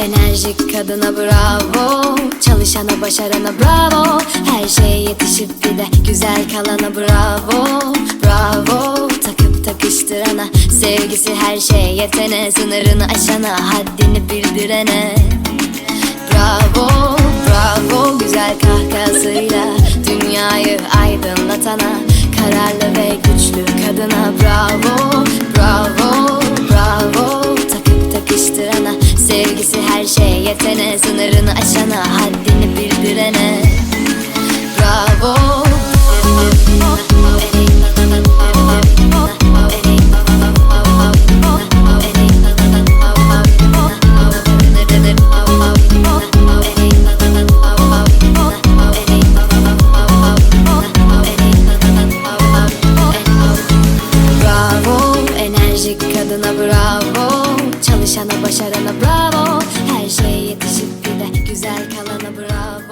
enerjik kadına bravo. Çalışana başarana bravo. Her şeye yetişip bir de güzel kalana bravo. Bravo. Takıp takıştırana Sevgisi her şeye yetene Sınırını aşana haddini bildirene. Bravo, bravo. Güzel kahkahasıyla Dünyayı aydınlatana Kararlı ve her şeye yetene Sınırını aşana haddini bildirene kadına bravo. Çalışana başarana bravo. Her şeye yetişip bir de güzel kalana bravo